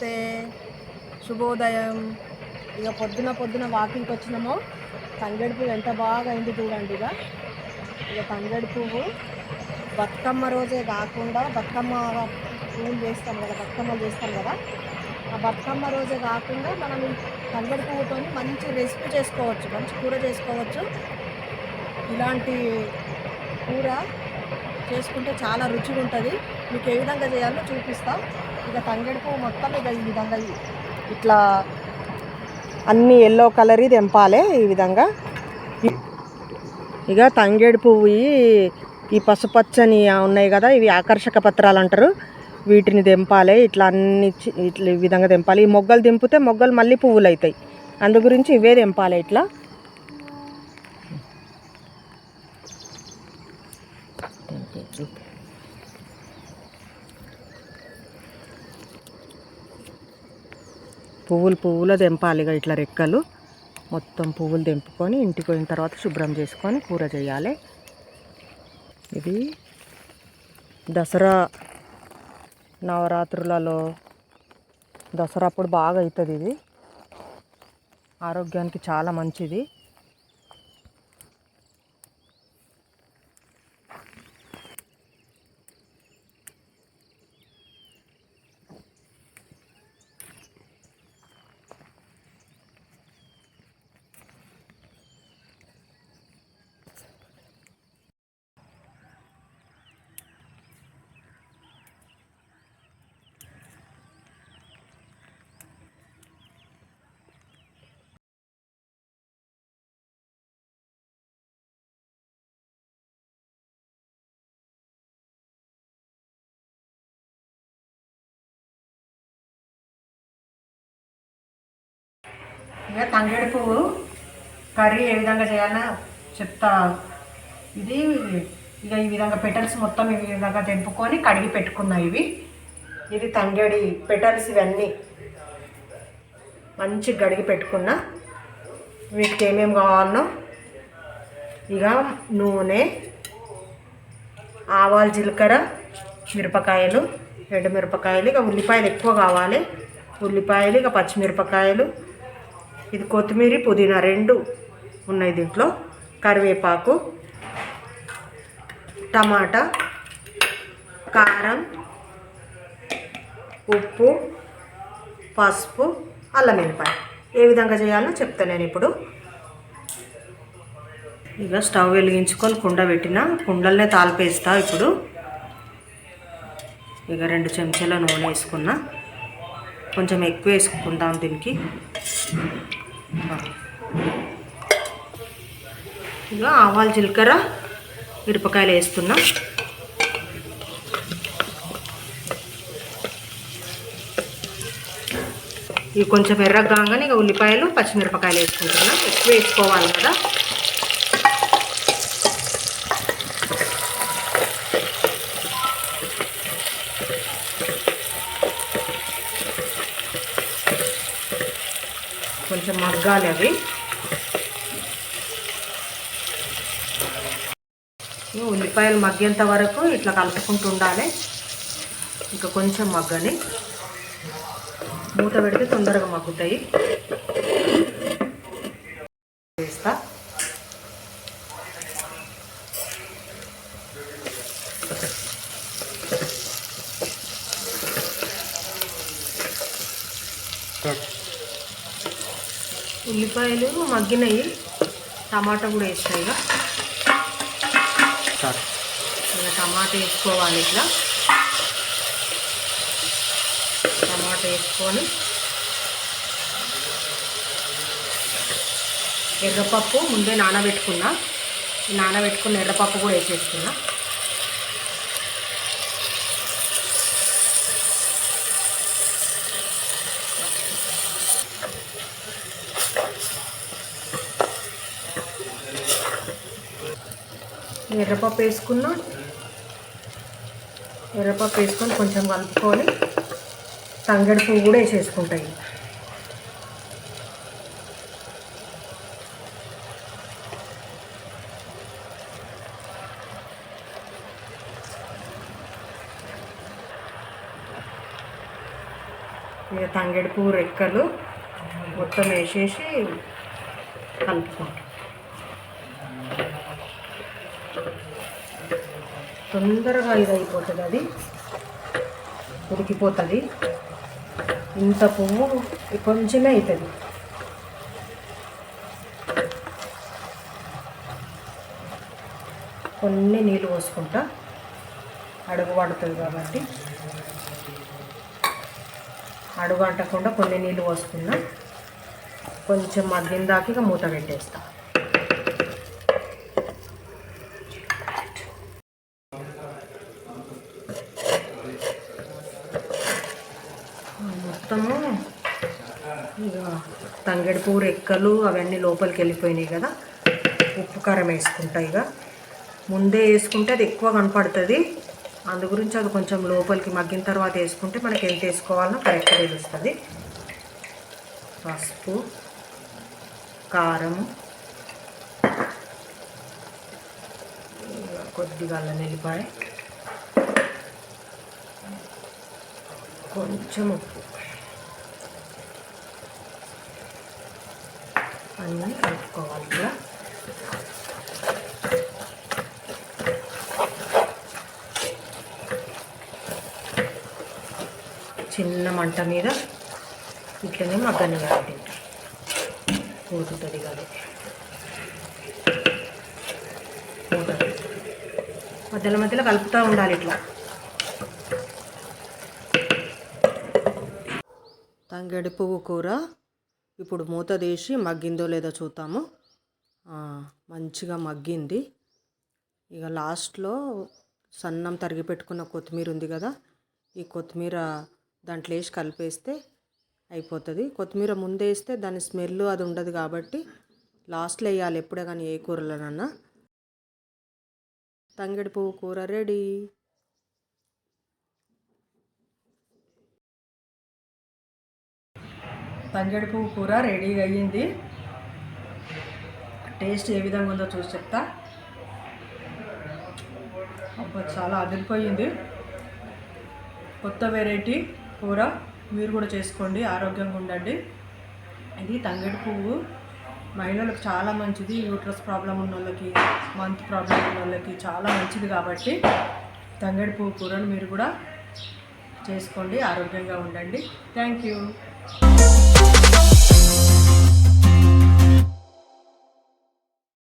నమస్తే శుభోదయం. ఇక పొద్దున పొద్దున వాకింగ్కి వచ్చినామో. తంగడి పువ్వు ఎంత బాగా అయింది చూడండి ఇక. ఇక తంగడి పువ్వు బతుకమ్మ రోజే కాకుండా బతుకమ్మ పువ్వులు చేస్తాం కదా బతుకమ్మలు చేస్తాం కదా. ఆ బతుకమ్మ రోజే కాకుండా మనం తంగడి పువ్వుతో మంచి రెసిపీ చేసుకోవచ్చు మంచి కూర చేసుకోవచ్చు. ఇలాంటి కూర చేసుకుంటే చాలా రుచిగా ఉంటుంది మీకు ఏ విధంగా చేయాలో చూపిస్తాం. ఇక తంగేడు పువ్వు మొత్తం ఇక ఈ విధంగా ఇట్లా అన్ని ఎల్లో కలర్ తెంపాలి ఈ విధంగా. ఇక తంగేడు పువ్వు ఈ- పసుపచ్చని ఉన్నాయి కదా ఇవి ఆకర్షక పత్రాలు అంటారు. వీటిని తెంపాలి ఇట్లా అన్ని ఇట్లా ఈ విధంగా తెంపాలి. ఈ మొగ్గలు దింపితే మొగ్గలు మళ్ళీ పువ్వులు అవుతాయి అందు గురించి ఇవే దింపాలి ఇట్లా. పువ్వులు పువ్వులు తెంపాలి ఇక ఇట్లా రెక్కలు. మొత్తం పువ్వులు తెంపుకొని ఇంటికి పోయిన తర్వాత శుభ్రం చేసుకొని కూర చేయాలి. ఇది దసరా నవరాత్రులలో దసరా అప్పుడు బాగా అవుతుంది ఇది. ఆరోగ్యానికి చాలా మంచిది. ఇక తంగేడు పువ్వు కర్రీ ఏ విధంగా చేయాలో చెప్తా. ఇది ఇక ఈ విధంగా పెటల్స్ మొత్తం ఈ విధంగా తెంపుకొని కడిగి పెట్టుకున్నా ఇవి. ఇది తంగేడి పెటల్స్ ఇవన్నీ మంచి కడిగి పెట్టుకున్నా. వీటికి ఏమేమి కావాలనో ఇక నూనె ఆవాలు జీలకర్ర మిరపకాయలు ఎండు మిరపకాయలు ఇక ఉల్లిపాయలు ఎక్కువ కావాలి. ఉల్లిపాయలు ఇక పచ్చిమిరపకాయలు ఇది కొత్తిమీర పుదీనా రెండు ఉన్నాయి దీంట్లో. కరివేపాకు టమాటా కారం ఉప్పు పసుపు అల్లం వెల్లిపాయ. ఏ విధంగా చేయాలో చెప్తాను నేను ఇప్పుడు. ఇక స్టవ్ వెలిగించుకొని కుండ పెట్టిన కుండలనే తాలిపేస్తా ఇప్పుడు. ఇక రెండు చెంచాల నూనె వేసుకున్నా. కొంచెం ఎక్కువ వేసుకుందాం దీనికి. ఇలా ఆవాలు జీలకర్ర మిరపకాయలు వేస్తున్నా. ఇవి కొంచెం ఎర్రగా కాగానే ఇక ఉల్లిపాయలు పచ్చిమిరపకాయలు వేసుకుంటున్నా. ఎక్కువ వేసుకోవాలి కదా. కొంచెం మగ్గాలి అవి. ఉల్లిపాయలు మగ్గేంత వరకు ఇట్లా కలుపుకుంటూ ఉండాలి. ఇంకా కొంచెం మగ్గని. మూత పెడితే తొందరగా మగ్గుతాయి వేస్తా ఉల్లిపాయలు మగ్గినాయి. టమాటా కూడా వేస్తాయి ఇక. టమాటా వేసుకోవాలి ఇట్లా. టమాటా వేసుకొని. ఎర్రపప్పు ముందే నానబెట్టుకున్నా. నానబెట్టుకున్న ఎర్రపప్పు కూడా వేసేస్తున్నా ఎర్రపప్పు వేసుకున్నాం. ఎర్రపప్పు వేసుకొని కొంచెం కలుపుకొని తంగడి పువ్వు కూడా వేసేసుకుంటాయి ఇక తంగడి పువ్వు రెక్కలు మొత్తం వేసేసి కలుపుకుంటాం. తొందరగా ఇది అయిపోతుంది అది. ఉడికిపోతుంది. ఇంత పువ్వు కొంచెమే అవుతుంది కొన్ని నీళ్ళు పోసుకుంటా. అడుగు పడుతుంది కాబట్టి. అడుగు అంటకుండా కొన్ని నీళ్ళు పోసుకున్నా. కొంచెం మగ్గిన దాకా ఇక మూత పెట్టేస్తాను మొత్తము ఇక తంగెడుపు రెక్కలు అవన్నీ లోపలికి వెళ్ళిపోయినాయి కదా. ఉప్పు కారం వేసుకుంటాయి ఇక. ముందే వేసుకుంటే అది ఎక్కువ కనపడుతుంది. అందు గురించి అది కొంచెం లోపలికి మగ్గిన తర్వాత వేసుకుంటే మనకి ఎంత వేసుకోవాలనో కరెక్ట్గా తెలుస్తుంది. పసుపు కారం కొద్దిగా అల్లం వెల్లిపాయ కొంచెం ఉప్పు. అన్నీ కలుపుకోవాలి ఇలా చిన్న మంట మీద ఇట్లనే మగ్గనియాలి పోతుంది కదా మధ్యలో మధ్యలో కలుపుతూ ఉండాలి ఇట్లా. తంగడి పువ్వు కూర ఇప్పుడు మూత తీసి మగ్గిందో లేదో చూద్దాము. మంచిగా మగ్గింది. ఇక లాస్ట్లో సన్నం తరిగి పెట్టుకున్న కొత్తిమీర ఉంది కదా ఈ కొత్తిమీర దాంట్లో వేసి కలిపేస్తే అయిపోతుంది. కొత్తిమీర ముందే వేస్తే దాని స్మెల్ అది ఉండదు కాబట్టి లాస్ట్లో వేయాలి ఎప్పుడే కానీ ఏ కూరలోనన్నా. తంగిడి పువ్వు కూర రెడీ. తంగెడి పువ్వు కూర రెడీగా అయ్యింది. టేస్ట్ ఏ విధంగా ఉందో చూసి చెప్తా. అబ్బా చాలా అదిరిపోయింది. కొత్త వెరైటీ కూర మీరు కూడా చేసుకోండి ఆరోగ్యంగా ఉండండి. ఇది తంగడి పువ్వు. మహిళలకు చాలా మంచిది. యూట్రస్ ప్రాబ్లం ఉన్న వాళ్ళకి మంత్ ప్రాబ్లం ఉన్న వాళ్ళకి చాలా మంచిది కాబట్టి తంగడి పువ్వు కూరను మీరు కూడా చేసుకోండి ఆరోగ్యంగా ఉండండి. Thank you.